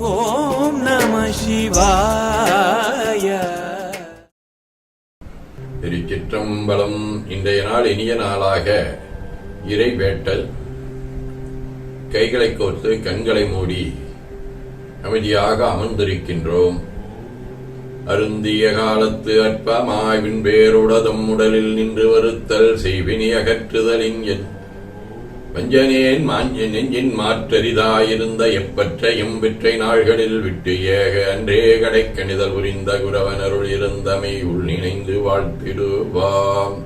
ஓம் நம சிவாய. திருச்சிற்றம்பலம் இன்றைய நாள் இனிய நாளாக இறை வேட்டல் கைகளை கோர்த்து கண்களை மூடி அமைதியாக அமர்ந்திருக்கின்றோம். அருந்திய காலத்து அற்பமாய்வின் பேருடதம் உடலில் நின்று வருத்தல் செய்வினி அகற்றுதலின் என் வஞ்சனேன் மாஞ்ச நெஞ்சின் மாற்றரிதாயிருந்த எப்பற்றையும் விற்றை நாள்களில் விட்டு ஏக அன்றே கடைக்கணிதல் புரிந்த குரவனருள் இருந்தமை உள் நினைந்து வாழ்த்திடுவாம்.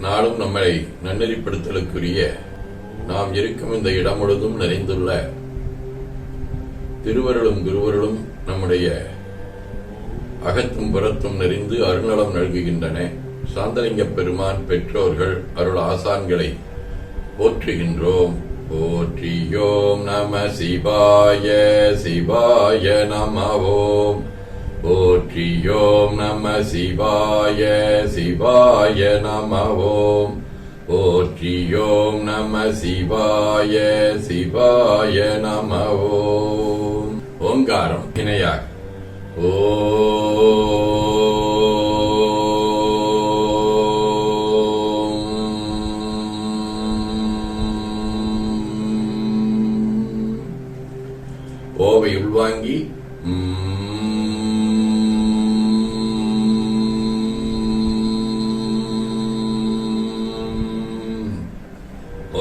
நாளும் நம்மளை நன்னெறிப்படுத்தலுக்குரிய நாம் இருக்கும் இந்த இடம் முழுதும் நிறைந்துள்ள திருவருளும் குருவருளும் நம்முடைய அகத்தும் புறத்தும் நிறைந்து அருணலம் நல்குகின்றன. சாந்தலிங்க பெருமான் பெற்றோர்கள் அருள் ஆசான்களை போற்றுகின்றோம். போற்றியோம் நம சிவாய சிவாய நமவோம். போற்றியோம் நம சிவாய சிவாய நமவோம். போற்றியோம் நம சிவாய சிவாய நமவோம். ஓங்காரம் இணையாக. ஓ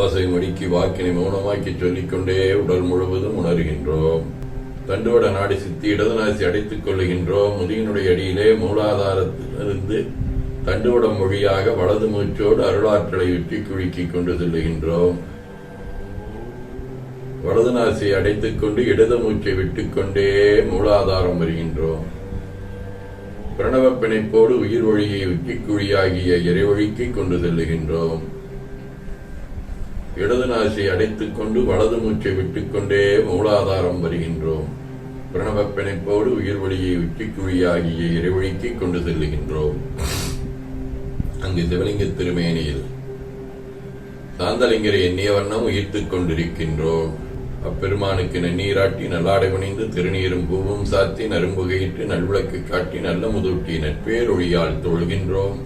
ஓசை மடிக்கி வாக்கினை மௌனமாக்கி சொல்லிக்கொண்டே உடல் முழுவதும் உணர்கின்றோம். தண்டுவட நாடி சித்தி இடதுநாசி அடைத்துக் கொள்ளுகின்றோம். முதியினுடைய அடியிலே மூலாதாரத்திலிருந்து தண்டுவடம் மொழியாக வலது மூச்சோடு அருளாற்றலை உற்றி குழுக்கிக் கொண்டு செல்லுகின்றோம். வலது நாசியை அடைத்துக் கொண்டு இடது மூச்சை விட்டுக்கொண்டே மூலாதாரம் வருகின்றோம். பிரணவ பிணைப்போடு உயிர் ஒழியை உச்சிக்குழியாகிய இறைவழிக்கு கொண்டு செல்லுகின்றோம். இடது நாசை அடைத்துக் கொண்டு வலது மூச்சை விட்டுக்கொண்டே மூலாதாரம் வருகின்றோம். பிரணவ பிணைப்போடு உயிர் ஒளியை உச்சிக்குழியாகிய இறைவழிக்கு கொண்டு செல்லுகின்றோம். அங்கு சிவலிங்க திருமேனியில் சாந்தலிங்கரை எண்ணிய வண்ணம் உயிர்த்துக் கொண்டிருக்கின்றோம். அப்பெருமானுக்கு நன்னீராட்டி நல்லாடை பணிந்து திருநீரும் பூவும் சாத்தி நரும்புகையிட்டு நல்விளக்கு காட்டி நல்ல முதூட்டி நட்பேரொழியால் தொழுகின்றோம்.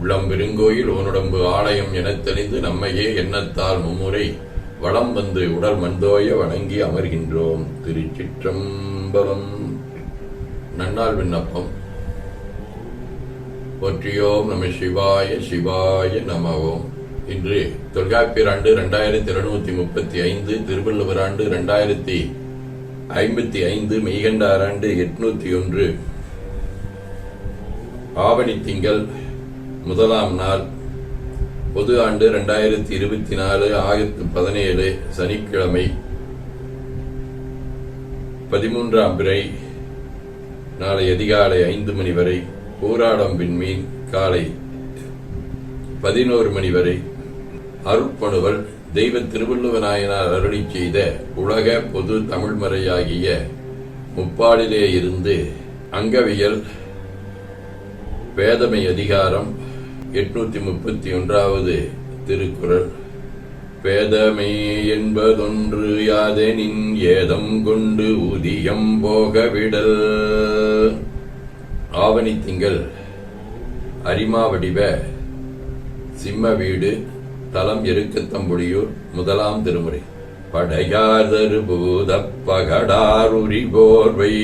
உள்ளம் பெருங்கோயில் உன்னுடம்பு ஆலயம் எனத் தெளிந்து நம்மையே எண்ணத்தால் மும்முறை வளம் வந்து உடல் மந்தோய வணங்கி அமர்கின்றோம். திருச்சிற்றம்பலம். நன்னாள் விண்ணப்பம். போற்றியோம் நம சிவாய சிவாய நமவோம். இன்று தொல்காப்பியர் ஆண்டு இரண்டாயிரத்தி இருநூத்தி முப்பத்தி ஐந்து திருவள்ளுவர் ஆண்டு இரண்டாயிரத்தி ஐம்பத்தி ஐந்து மெய்கண்டார் ஆண்டு எட்நூத்தி ஒன்று. ஆவணி திங்கள் முதலாம் நாள். பொது ஆண்டு இரண்டாயிரத்தி இருபத்தி நாலு ஆகஸ்ட் பதினேழு சனிக்கிழமை. பதிமூன்றாம் பிறை நாளை அதிகாலை ஐந்து மணி வரை போராடம் விண்மீன் காலை பதினோரு மணி வரை. அருட்பணுவல் தெய்வ திருவள்ளுவநாயனார் அருளி செய்த உலக பொது தமிழ்மறையாகிய முப்பாடிலே இருந்து அங்கவியல் வேதமை அதிகாரம் எட்நூத்தி முப்பத்தி ஒன்றாவது திருக்குறள். பேதமை என்பதொன்று யாதெனின் ஏதம் கொண்டு ஊதியம் போகவிடல். ஆவணி திங்கள் அரிமாவடிவ சிம்ம வீடு தலம் எருக்கத்தம்புடியூர் முதலாம் திருமுறை. படையாதரு பூத பகடாருரி போர்வை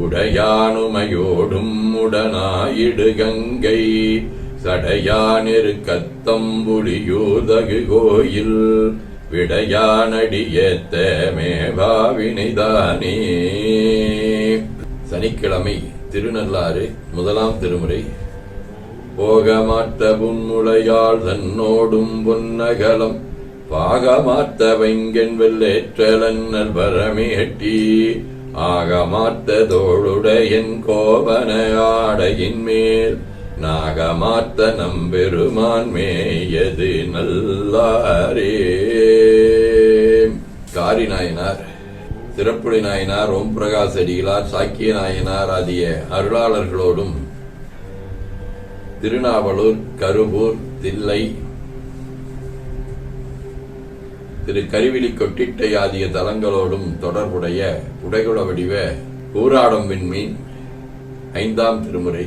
உடையானுமையோடும் உடனாயிடு கங்கை. சடையானிரு கத்தம்புலியூதகு கோயில் விடையானடியேத்த மேவாவினைதானே சனிக்கிழமை திருநள்ளாறு முதலாம் திருமுறை. போகமாட்ட புன்முளையாள் தன்னோடும் பொன்னகலம் பாகமாத்த வைங்கன் வெள்ளேற்றலன்னல் பரமேட்டி ஆகமாத்த தோளுடையன் கோபன ஆடையின் மேல் நாகமாத்த நம்பெருமான் மேயது நல்லாரே. காரி நாயனார் சிறப்புடை நாயனார் ஓம் பிரகாஷ் அடிகளார் சாக்கிய நாயனார் ஆகிய அருளாளர்களோடும் திருநாவலூர் கருவூர் தில்லை திரு கருவிழி கொட்டிட்டை ஆகிய தலங்களோடும் தொடர்புடைய உடைகுல வடிவ ஊராடம் விண்மீன் ஐந்தாம் திருமுறை.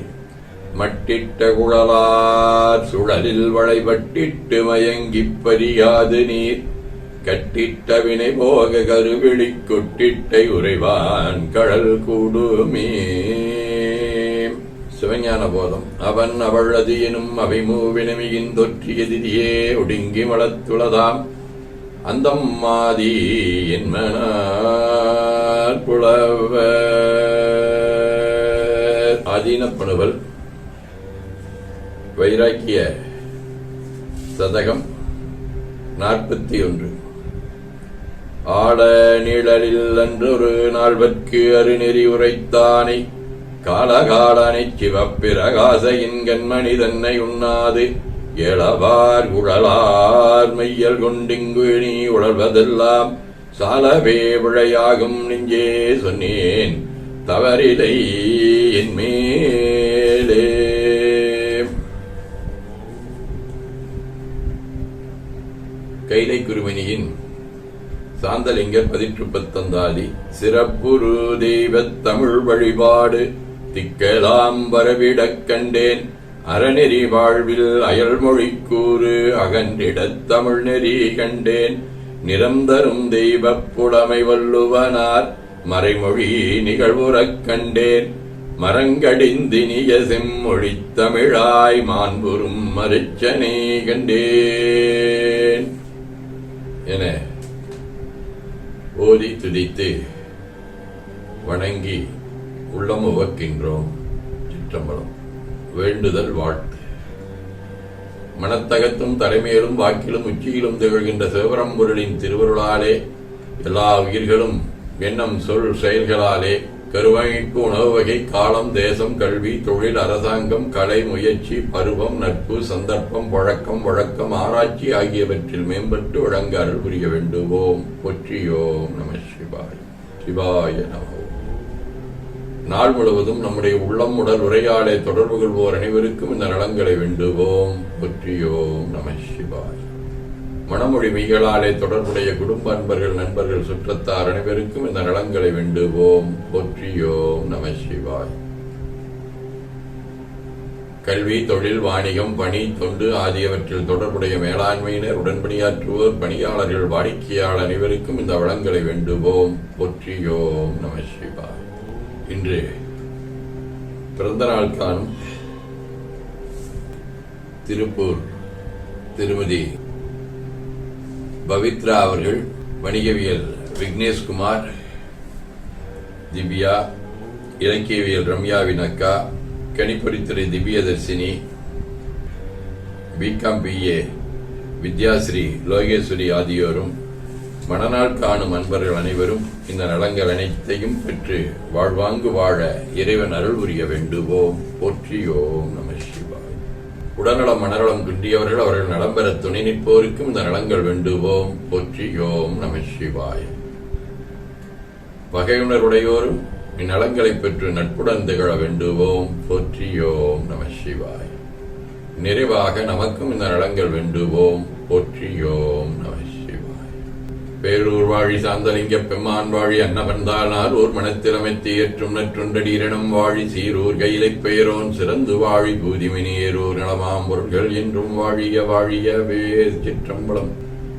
மட்டிட்ட குழலார் சுழலில் வளைபட்டிட்டு மயங்கிப் பரியாது நீர். கட்டிட்ட வினை போக கருவிழி கொட்டிட்டை உறைவான் கடல் கூடுமே. சிவஞான போதம். அவன் அவள் அது எனும் அவை மூவினமியின் தொற்றிய திதியே ஒடுங்கி மலத்துளதாம் அந்தம் மாதி என்மனார் புலவர். ஆதீனப்பணுவல் வைராக்கிய சதகம் நாற்பத்தி ஒன்று. ஆட நிழலில் அன்றொரு நாள்வற்கு அருநெறி உரைத்தானை காலகாலனை சிவப்பிரகாச இன்கண்மணி தன்னை உண்ணாது எழவார் உழலார் மையல் கொண்டிங்கு நீ உழல்வதெல்லாம் சாலவே விழையாகும் நெஞ்சே சொன்னேன் தவறிலை என் மேலே. கைலை குருமணியின் சாந்தலிங்கர் பதிற்று பத்தந்தாதி சிறப்புரு தெய்வத் தமிழ் வழிபாடு திக்கலாம் வரவிடக் கண்டேன். அறநெறி வாழ்வில் அயல்மொழி கூறு அகன்றிடத் தமிழ் நெறி கண்டேன். நிரந்தரும் தெய்வப் புலமை வல்லுவனார் மறைமொழி நிகழ்வுறக் கண்டேன். மரங்கடிந்தினிய செம்மொழி தமிழாய் மாண்புறும் மருச்சனை கண்டேன். என ஓதி துதித்து வணங்கி உள்ளம் உவக்கின்றோம். சிற்றம்பலம் வேண்டுதல் வாழ்த்து. மனத்தகத்தும் தலைமையிலும் வாக்கிலும் உச்சியிலும் திகழ்கின்ற சிவபரம்பொருளின் திருவருளாலே எல்லா உயிர்களும் எண்ணம் சொல் செயல்களாலே கருவமைப்பு உணவு வகை காலம் தேசம் கல்வி தொழில் அரசாங்கம் கலை முயற்சி பருவம் நட்பு சந்தர்ப்பம் வழக்கம் வழக்கம் ஆராய்ச்சி ஆகியவற்றில் மேம்பட்டு வழங்க அருள் புரிய வேண்டுவோம். பொற்றியோம் நம சிவாய் சிவாய நமோ. நாள் முழுவதும் நம்முடைய உள்ளம் உடல் உரையாடை தொடர்பு கொள்வோர் அனைவருக்கும் இந்த நலங்களை வேண்டுவோம். பொற்றியோம் நம சிவாய். மனமொழி மெய்களாலே தொடர்புடைய குடும்ப அன்பர்கள் நண்பர்கள் சுற்றத்தார் அனைவருக்கும் இந்த நலங்களை வேண்டுவோம். போற்றியோம் நம சிவாய். கல்வி தொழில் வாணிகம் பணி தொண்டு ஆகியவற்றில் தொடர்புடைய மேலாண்மையினர் உடன்பணியாற்றுவோர் பணியாளர்கள் வாடிக்கையாளர் அனைவருக்கும் இந்த வளங்களை வேண்டுவோம். போற்றியோம் நம சிவாய். இன்று பிறந்த நாள் காணும் திருப்பூர் திருமதி பவித்ரா அவர்கள் வணிகவியல் விக்னேஷ்குமார் திவ்யா இலக்கியவியல் ரம்யாவின் அக்கா கணிப்பொறித்துறை திவ்யதர்சினி பிகாம் பிஏ வித்யாஸ்ரீ லோகேஸ்வரி ஆகியோரும் மணநாள் காணும் அன்பர்கள் அனைவரும் இந்த நலங்கள் அனைத்தையும் பெற்று வாழ்வாங்கு வாழ இறைவன் அருள் புரிய வேண்டுவோம். போற்றியோம் நம உடல்நலம் மனநலம் குன்றியவர்கள் அவர்கள் நலம் பெற துணை நிற்போருக்கும் இந்த நலங்கள் வேண்டுவோம். போற்றியோம் நம சிவாய். வகையுணர்வுடையோரும் இந்நலங்களை பெற்று நட்புடன் திகழ வேண்டுவோம். போற்றியோம் நம சிவாய். நிறைவாக நமக்கும் இந்த நலங்கள் வேண்டுவோம். போற்றியோம் நம சிவாய் பேரூர் வாழி சாந்தலிங்க பெம்மான் வாழி அன்னபந்தானார் ஓர் மனத்திறமைத்து ஏற்றும் நற்றுண்டடீரணம் வாழி சீரூர் கையிலைப் பெயரோன் சிறந்து வாழி பூதிமினியேரூர் நலமாம் பொருள்கள் என்றும் வாழிய வாழிய வேர் சிற்றம்பலம்.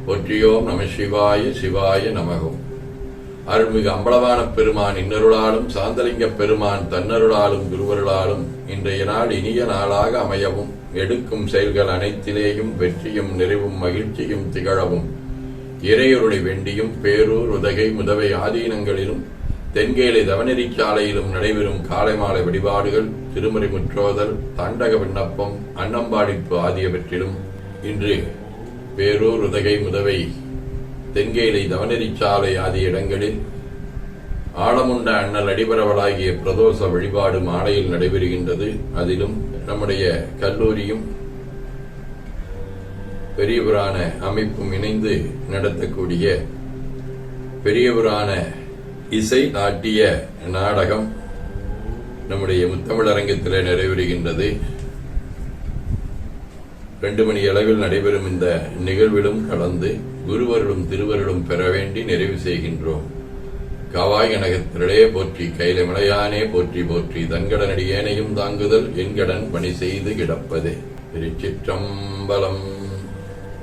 ஒற்றியோம் நம சிவாய சிவாய நமகோம். அருள்மிகு அம்பலவான பெருமான் இன்னருளாலும் சாந்தலிங்க பெருமான் தன்னருளாலும் குருவருளாலும் இன்றைய நாள் இனிய நாளாக அமையவும் எடுக்கும் செயல்கள் அனைத்திலேயும் வெற்றியும் நிறைவும் மகிழ்ச்சியும் திகழவும். இறையொருளை வேண்டியும் பேரூர் உதகை முதவை ஆதீனங்களிலும் தென்கேலை தவநெறி சாலையிலும் நடைபெறும் காலை மாலை வழிபாடுகள் திருமறை முற்றோதல் தாண்டக விண்ணப்பம் அன்னம்பாடிப்பு ஆகியவற்றிலும் இன்று பேரூர் உதகை முதவை தென்கேலை தவநெறி சாலை ஆகிய இடங்களில் ஆழமுண்ட அண்ணல் அடிபரவலாகிய பிரதோஷ வழிபாடு மாலையில் நடைபெறுகின்றது. அதிலும் நம்முடைய கல்லூரியும் பெரியவரான அமைப்பும் இணைந்து நடத்தக்கூடிய பெரியவரான இசை நாட்டிய நாடகம் நம்முடைய முத்தமிழரங்கத்தில் நிறைவேறுகின்றது. ரெண்டு மணி அளவில் நடைபெறும் இந்த நிகழ்விலும் கலந்து குருவருடும் திருவருடும் பெற வேண்டி நிறைவு செய்கின்றோம். காவாய் கனகத்திரளே போற்றி கையில மலையானே போற்றி போற்றி தன்கடனடி ஏனையும் தாங்குதல் என்கடன் பணி செய்து கிடப்பது. திருச்சிற்றம்பலம்.